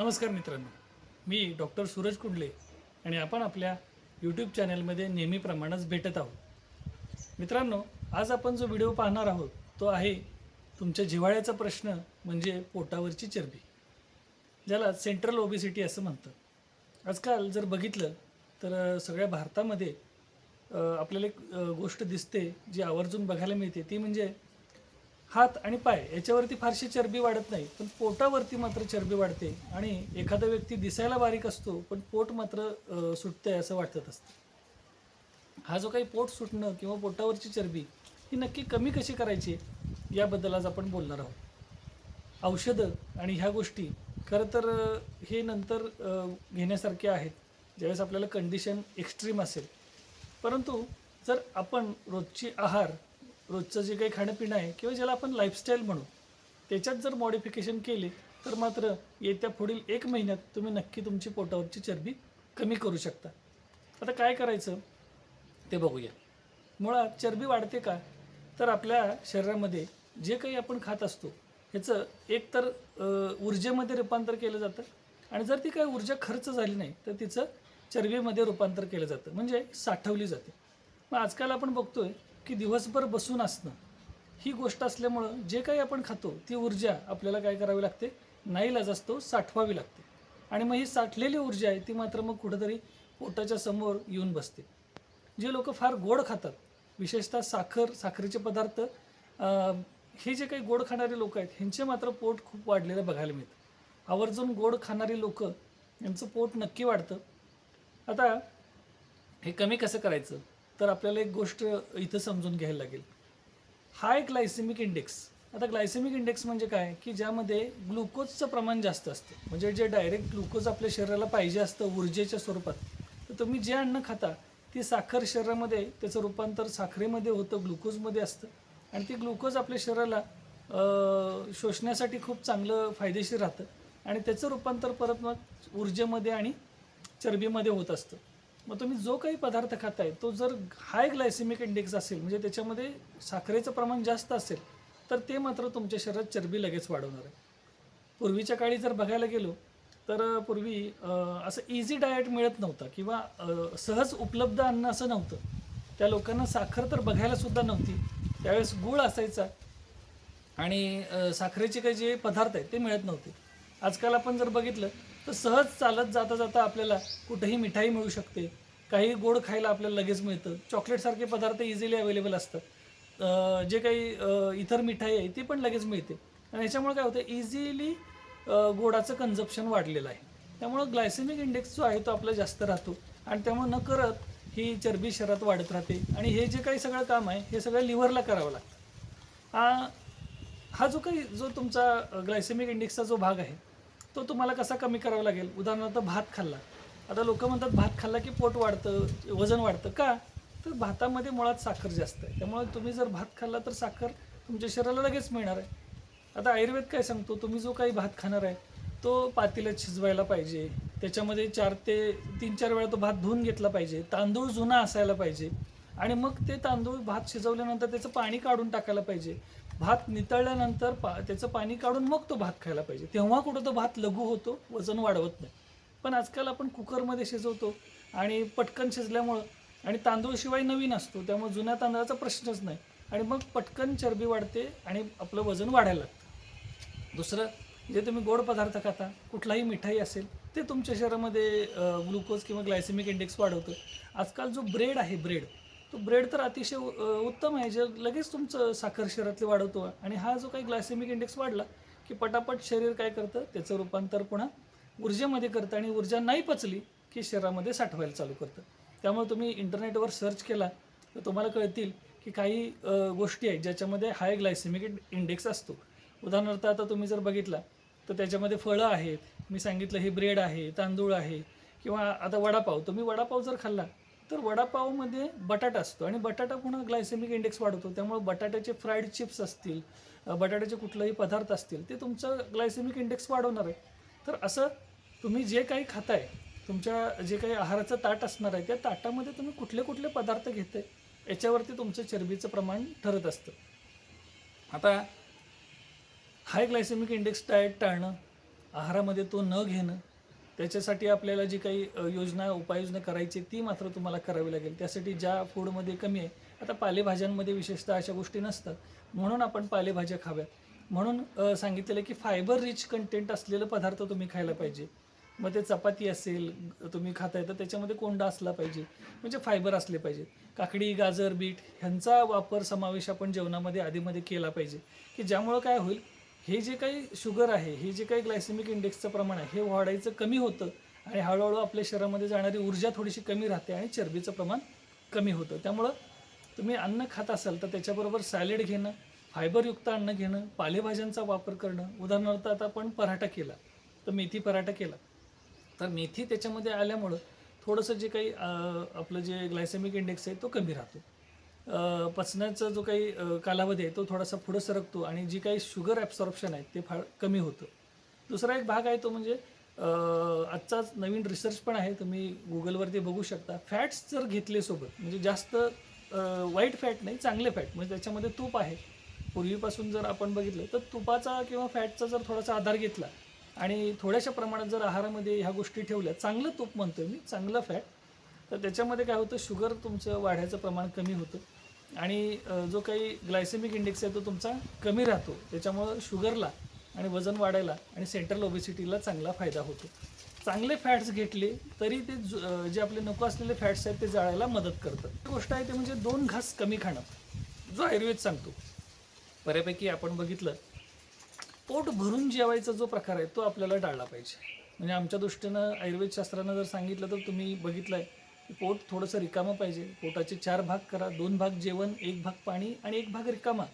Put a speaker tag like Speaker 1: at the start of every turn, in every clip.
Speaker 1: नमस्कार मित्रांनो. मी डॉक्टर सूरज कुंडले आणि आपण आपल्या यूट्यूब चॅनलमध्ये नेहमीप्रमाणेच भेटत आहोत. मित्रांनो आज आपण जो व्हिडिओ पाहणार आहोत तो आहे तुमच्या जिव्हाळ्याचा प्रश्न म्हणजे पोटावरची चरबी ज्याला सेंट्रल ओबेसिटी असं म्हणतात. आजकाल जर बघितलं तर सगळ्या भारतामध्ये आपल्याला एक गोष्ट दिसते जी आवर्जून बघायला मिळते ती म्हणजे हात आणि पाय याच्यावरती फारशी चरबी वाढत नाही पण पोटावरती मात्र चरबी वाढते आणि एखादा व्यक्ती दिसायला बारीक असतो पण पोट मात्र सुटतंय असं वाटत असतं. हा जो काही पोट सुटणं किंवा पोटावरची चरबी ही नक्की कमी कशी करायची याबद्दल आज आपण बोलणार आहोत. औषधं आणि ह्या गोष्टी खरं तर हे नंतर घेण्यासारखे आहेत. ज्यावेळेस आपल्याला कंडिशन एक्स्ट्रीम असेल. परंतु जर आपण रोजची आहार रोजचं जे काही खाणंपिणं आहे किंवा ज्याला आपण लाईफस्टाईल म्हणू त्याच्यात जर मॉडिफिकेशन केले तर मात्र येत्या पुढील एक महिन्यात तुम्ही नक्की तुमची पोटावरची चरबी कमी करू शकता. आता काय करायचं? ते बघूया. मुळात चरबी वाढते का? तर आपल्या शरीरामध्ये जे काही आपण खात असतो ह्याचं एक तर ऊर्जेमध्ये रूपांतर केलं जातं आणि जर ती काही ऊर्जा खर्च झाली नाही तर तिचं चरबीमध्ये रूपांतर केलं जातं. म्हणजे साठवली जाते. मग आजकाल आपण बघतोय की दिवसभर बसून असणं ही गोष्ट असल्यामुळं जे काही आपण खातो ती ऊर्जा आपल्याला काय करावी लागते? नाईलाज असतो साठवावी लागते. आणि मग ही साठलेली ऊर्जा आहे ती मात्र मग कुठंतरी पोटाच्या समोर येऊन बसते. जे लोक फार गोड खातात विशेषतः साखर साखरेचे पदार्थ हे जे काही गोड खाणारे लोक आहेत ह्यांचे मात्र पोट खूप वाढलेलं बघायला मिळतं. आवर्जून गोड खाणारी लोक यांचं पोट नक्की वाढतं. आता हे कमी कसं करायचं? तर आपल्याला एक गोष्ट इथं समजून घ्यायला लागेल. हा एक ग्लायसेमिक इंडेक्स आता ग्लायसेमिक इंडेक्स म्हणजे काय? की ज्यामध्ये ग्लुकोजचं प्रमाण जास्त असतं. म्हणजे जे डायरेक्ट ग्लुकोज आपल्या शरीराला पाहिजे असतं ऊर्जेच्या स्वरूपात तर तुम्ही जे अन्न खाता ती साखर शरीरामध्ये त्याचं रूपांतर साखरेमध्ये होतं ग्लुकोजमध्ये असतं. आणि ती ग्लुकोज आपल्या शरीराला शोषण्यासाठी खूप चांगलं फायदेशीर राहतं. आणि त्याचं रूपांतर परत मग ऊर्जेमध्ये आणि चरबीमध्ये होत असतं. मग तुम्ही जो काही पदार्थ खाताय तो जर हाय ग्लायसेमिक इंडेक्स असेल म्हणजे त्याच्यामध्ये साखरेचं प्रमाण जास्त असेल तर ते मात्र तुमच्या शरीरात चरबी लगेच वाढवणार आहे. पूर्वीच्या काळी जर बघायला गेलो तर पूर्वी असं इझी डाएट मिळत नव्हतं किंवा सहज उपलब्ध अन्न असं नव्हतं. त्या लोकांना साखर तर बघायलासुद्धा नव्हती. त्यावेळेस गुळ असायचा आणि साखरेचे काही जे पदार्थ आहेत ते मिळत नव्हते. आजकाल आपण जर बघितलं तर सहज चालत जाता जाता आपल्याला कुठेही मिठाई मिळू शकते. काही गोड खायला आपल्याला लगेच मिळतं. चॉकलेटसारखे पदार्थ इझिली अवेलेबल असतात. जे काही इतर मिठाई आहे ती पण लगेच मिळते. आणि ह्याच्यामुळे काय होतं इझिली गोडाचं कन्झप्शन वाढलेलं आहे. त्यामुळं ग्लायसेमिक इंडेक्स जो आहे तो आपला जास्त राहतो. आणि त्यामुळे न करत ही चरबी शरीरात वाढत राहते. आणि हे जे काही सगळं काम आहे हे सगळं लिव्हरला करावं लागतं. हा हा जो काही जो तुमचा ग्लायसेमिक इंडेक्सचा जो भाग आहे तो तुम्हाला कसा कमी करावा लागेल? उदाहरणार्थ भात खाल्ला. आता लोक म्हणतात भात खाल्ला की पोट वाढतं वजन वाढतं. का? तर भातामध्ये मुळात साखर जास्त आहे. त्यामुळे तुम्ही जर भात खाल्ला तर साखर तुमच्या शरीराला लगेच मिळणार आहे. आता आयुर्वेद काय सांगतो? तुम्ही जो काही भात खाणार आहे तो पातेल्यात शिजवायला पाहिजे. त्याच्यामध्ये चार ते तीन चार वेळा तो भात धुवून घेतला पाहिजे. तांदूळ जुना असायला पाहिजे. आणि मग ते तांदूळ भात शिजवल्यानंतर त्याचं पाणी काढून टाकायला पाहिजे. भात नितळल्यानंतर पा त्याचं पाणी काढून मग तो भात खायला पाहिजे. तेव्हा कुठं तो भात लघु होतो वजन वाढवत नाही. पण आजकाल आपण कुकरमध्ये शिजवतो आणि पटकन शिजल्यामुळं आणि तांदूळ शिवाय नवीन असतो त्यामुळे जुन्या तांदळाचा प्रश्नच नाही. आणि मग पटकन चरबी वाढते आणि आपलं वजन वाढायला लागतं. दुसरं जे तुम्ही गोड पदार्थ खाता कुठलाही मिठाई असेल ते तुमच्या शरीरामध्ये ग्लुकोज किंवा ग्लायसेमिक इंडेक्स वाढवतं. आजकाल जो ब्रेड आहे ब्रेड तो ब्रेड तर अतिशय उत्तम आहे. जे लगेच तुमचं साखर शरीरातले वाढवतो. आणि हा जो काही ग्लायसेमिक इंडेक्स वाढला की पटापट शरीर काय करतं? त्याचं रूपांतर पुन्हा ऊर्जेमध्ये करतं आणि ऊर्जा नाही पचली की शरीरामध्ये साठवायला चालू करतं. त्यामुळे तुम्ही इंटरनेटवर सर्च केला तर तुम्हाला कळतील की काही गोष्टी आहेत ज्याच्यामध्ये हाय ग्लायसेमिक इंडेक्स असतो. उदाहरणार्थ आता तुम्ही जर बघितला तर त्याच्यामध्ये फळं आहेत. मी सांगितलं हे ब्रेड आहे तांदूळ आहे किंवा आता वडापाव. तुम्ही वडापाव जर खाल्ला तर वडापावमध्ये बटाटा असतो आणि बटाटा पुन्हा ग्लायसेमिक इंडेक्स वाढवतो. त्यामुळे बटाट्याचे फ्राईड चिप्स असतील बटाट्याचे कुठलेही पदार्थ असतील ते तुमचं ग्लायसेमिक इंडेक्स वाढवणार आहे. तर असं तुम्ही जे काही खाताय तुमच्या जे काही आहाराचं ताट असणार आहे त्या ताटामध्ये तुम्ही कुठले कुठले पदार्थ घेताय याच्यावरती तुमचं चरबीचं प्रमाण ठरत असतं. आता हाय ग्लायसेमिक इंडेक्स डाएट टाळणं आहारामध्ये तो न घेणं त्याच्यासाठी आपल्याला जी काही योजना उपाययोजना करायची ती मात्र तुम्हाला करावी लागेल. त्यासाठी ज्या फूडमध्ये कमी आहे आता पालेभाज्यांमध्ये विशेषतः अशा गोष्टी नसतात. म्हणून आपण पालेभाज्या खाव्यात. म्हणून सांगितलेलं की फायबर रिच कंटेंट असलेलं पदार्थ तुम्ही खायला पाहिजे. मग ते चपाती असेल तुम्ही खाताय तर त्याच्यामध्ये कोंडा असला पाहिजे. म्हणजे फायबर असले पाहिजे. काकडी गाजर बीट ह्यांचा वापर समावेश आपण जेवणामध्ये आधीमध्ये केला पाहिजे. की ज्यामुळं काय होईल हे जे काही शुगर आहे हे जे काही ग्लायसेमिक इंडेक्सचं प्रमाण आहे हे वाढायचं कमी होतं आणि हळूहळू आपल्या शरीरामध्ये जाणारी ऊर्जा थोडीशी कमी राहते आणि चरबीचं प्रमाण कमी होतं. त्यामुळं तुम्ही अन्न खात असाल तर त्याच्याबरोबर सॅलेड घेणं फायबरयुक्त अन्न घेणं पालेभाज्यांचा वापर करणं उदाहरणार्थ आता आपण पराठा केला तर मेथी पराठा केला. तर मेथी त्याच्यामध्ये आल्यामुळं थोडंसं जे काही आपलं जे ग्लायसेमिक इंडेक्स आहे तो कमी राहतो. पचण्याचा जो काही कालावधी आहे तो थोडासा पुढं सरकतो आणि जी काही शुगर ॲब्सॉर्प्शन आहे ते फार कमी होतं. दुसरा एक भाग आहे तो म्हणजे आजचाच नवीन रिसर्च पण आहे तुम्ही गुगलवरती बघू शकता. फॅट्स जर घेतले सोबत म्हणजे जास्त वाईट फॅट नाही चांगले फॅट म्हणजे त्याच्यामध्ये तूप आहे. पूर्वीपासून जर आपण बघितलं तर तुपाचा किंवा फॅटचा जर थोडासा आधार घेतला आणि थोड्याशा प्रमाणात जर आहारामध्ये ह्या गोष्टी ठेवल्या चांगलं तूप म्हणतोय मी चांगलं फॅट तर त्याच्यामध्ये काय होतं शुगर तुमचं वाढायचं प्रमाण कमी होतं. आणि जो काही ग्लायसेमिक इंडेक्स आहे तो तुमचा कमी राहतो. त्याच्यामुळं शुगरला आणि वजन वाढायला आणि सेंट्रल ओबेसिटीला चांगला फायदा होतो. चांगले फॅट्स घेतले तरी ते जे आपले नको असलेले फॅट्स आहेत ते जाळायला मदत करतं गोष्ट आहे ते म्हणजे दोन घास कमी खाणं. जो आयुर्वेद सांगतो. बऱ्यापैकी आपण बघितलं पोट भरून जेवायचा जो प्रकार आहे तो आपल्याला टाळला पाहिजे. म्हणजे आमच्या दृष्टीनं आयुर्वेद शास्त्रानं जर सांगितलं तर तुम्ही बघितलं आहे पोट थोडंसं रिकामं पाहिजे. पोटाचे चार भाग करा. दोन भाग जेवण एक भाग पाणी आणि एक भाग रिकामा.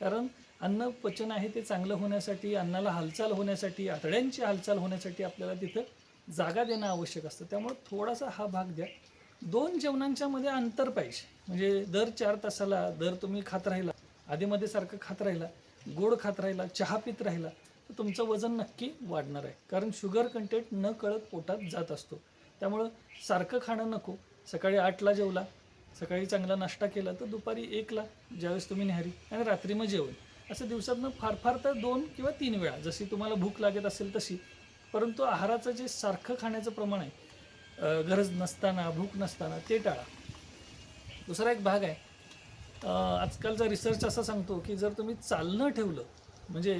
Speaker 1: कारण अन्न पचन आहे ते चांगलं होण्यासाठी अन्नाला हालचाल होण्यासाठी आतड्यांची हालचाल होण्यासाठी आपल्याला तिथं जागा देणं आवश्यक असतं. त्यामुळे थोडासा हा भाग द्या. दोन जेवणांच्या मध्ये अंतर पाहिजे. म्हणजे दर चार तासाला दर तुम्ही खात राहिला आधीमध्ये सारखं खात राहिला गोड खात राहिला चहा पित राहिला तर तुमचं वजन नक्की वाढणार आहे. कारण शुगर कंटेंट न कळत पोटात जात असतो. त्यामुळं सारखं खाणं नको. सकाळी आठला जेवला सकाळी चांगला नाश्ता केला तर दुपारी एकला ज्यावेळेस तुम्ही न्याहारी आणि रात्री मग जेवण. असं दिवसातनं फार फार तर दोन किंवा तीन वेळा जशी तुम्हाला भूक लागत असेल तशी. परंतु आहाराचं जे सारखं खाण्याचं प्रमाण आहे गरज नसताना भूक नसताना ते टाळा. दुसरा एक भाग आहे आजकालचा रिसर्च असा सांगतो की जर तुम्ही चालणं ठेवलं म्हणजे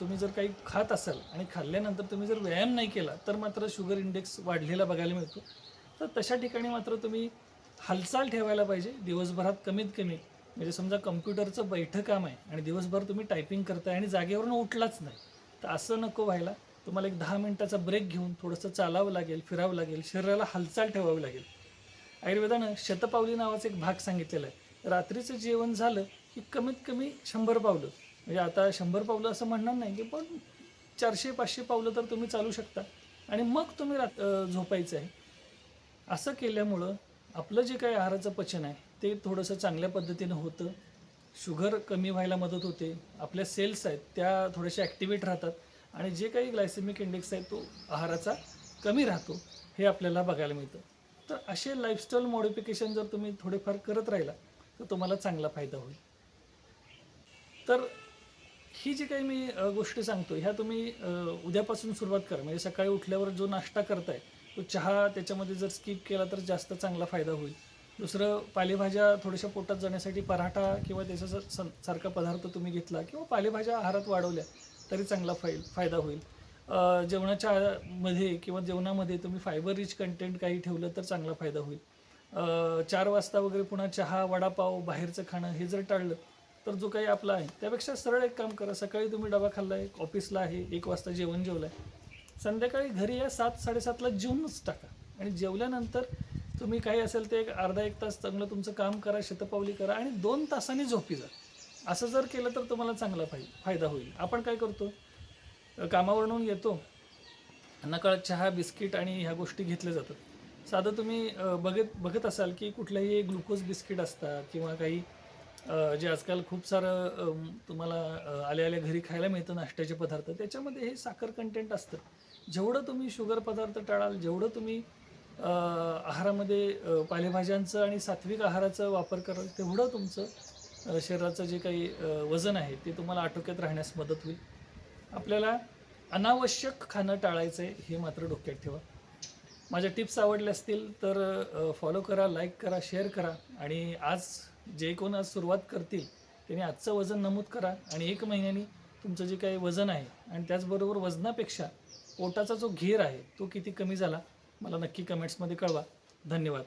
Speaker 1: तुम्ही जर काही खात असाल आणि खाल्ल्यानंतर तुम्ही जर व्यायाम नाही केला तर मात्र शुगर इंडेक्स वाढलेला बघायला मिळतो. तर तशा ठिकाणी मात्र तुम्ही हालचाल ठेवायला पाहिजे. दिवसभरात कमीत कमी म्हणजे समजा कम्प्युटरचं बैठं काम आहे आणि दिवसभर तुम्ही टायपिंग करताय आणि जागेवरून उठलाच नाही तर असं नको व्हायला. तुम्हाला एक दहा मिनटाचा ब्रेक घेऊन थोडंसं चालावं लागेल फिरावं लागेल शरीराला हालचाल ठेवावी लागेल. आयुर्वेदानं शतपावली नावाचा एक भाग सांगितलेला आहे. रात्रीचं जेवण झालं की कमीत कमी शंभर पावलं. म्हणजे आता शंभर पावलं असं म्हणणार नाही की पण चारशे पाचशे पावलं तर तुम्ही चालू शकता. आणि मग तुम्ही रात झोपायचं आहे. असं केल्यामुळं आपलं जे काही आहाराचं पचन आहे ते थोडंसं चांगल्या पद्धतीनं होतं. शुगर कमी व्हायला मदत होते. आपल्या सेल्स आहेत त्या थोड्याशा ॲक्टिवेट राहतात. आणि जे काही ग्लायसेमिक इंडेक्स आहे तो आहाराचा कमी राहतो. हे आपल्याला बघायला मिळतं. तर असे लाईफस्टाईल मॉडिफिकेशन जर तुम्ही थोडेफार करत राहिला तर तुम्हाला चांगला फायदा होईल. तर ही जी काही मी गोष्टी सांगतो ह्या तुम्ही उद्यापासून सुरुवात करा. म्हणजे सकाळी उठल्यावर जो नाश्ता करताय तो चहा त्याच्यामध्ये जर स्किप केला तर जास्त चांगला फायदा होईल. दुसरं पालेभाज्या थोड्याशा पोटात जाण्यासाठी पराठा किंवा त्याचा जर स- सारखा पदार्थ तुम्ही घेतला किंवा पालेभाज्या आहारात वाढवल्या तरी चांगला फाय फायदा होईल. जेवणाच्या मध्ये किंवा जेवणामध्ये तुम्ही फायबर रिच कंटेंट काही ठेवलं तर चांगला फायदा होईल. चार वाजता वगैरे पुन्हा चहा वडापाव बाहेरचं खाणं हे जर टाळलं तर जो काही आपला आहे त्यापेक्षा सरळ एक काम करा. सकाळी तुम्ही डबा खाल्लाय ऑफिसला आहे एक वाजता जेवण जेवलाय. संध्याकाळी घरी या सात साडेसातला जेवूनच टाका. आणि जेवल्यानंतर तुम्ही काही असेल ते एक अर्धा एक तास चांगलं तुमचं काम करा शतपावली करा आणि दोन तासांनी झोपी जा. असं जर केलं तर तुम्हाला चांगला फाय फायदा होईल. आपण काय करतो? कामावरून येतो. नकळत चहा बिस्किट आणि ह्या गोष्टी घेतल्या जातात. साधं तुम्ही बघत बघत असाल की कुठल्याही ग्लुकोज बिस्किट असतात किंवा काही जे आजकाल खूप सारं तुम्हाला आल्या आल्या घरी खायला मिळतं नाश्त्याचे पदार्थ त्याच्यामध्ये हे साखर कंटेंट असतं. जेवढं तुम्ही शुगर पदार्थ टाळाल जेवढं तुम्ही आहारामध्ये पालेभाज्यांचं आणि सात्विक आहाराचा वापर कराल तेवढं तुमचं शरीराचं जे काही वजन आहे ते तुम्हाला आटोक्यात राहण्यास मदत होईल. आपल्याला अनावश्यक खाणं टाळायचं आहे हे मात्र डोक्यात ठेवा. माझ्या टिप्स आवडल्या असतील तर फॉलो करा लाईक करा शेअर करा आणि आज जे कोण आज सुरुवात करतील त्यांनी आजचं वजन नमूद करा आणि एक महिन्यानी तुमचं जे काही वजन आहे आणि त्याचबरोबर वजनापेक्षा पोटाचा जो घेर आहे तो किती कमी झाला मला नक्की कमेंट्समध्ये कळवा. धन्यवाद.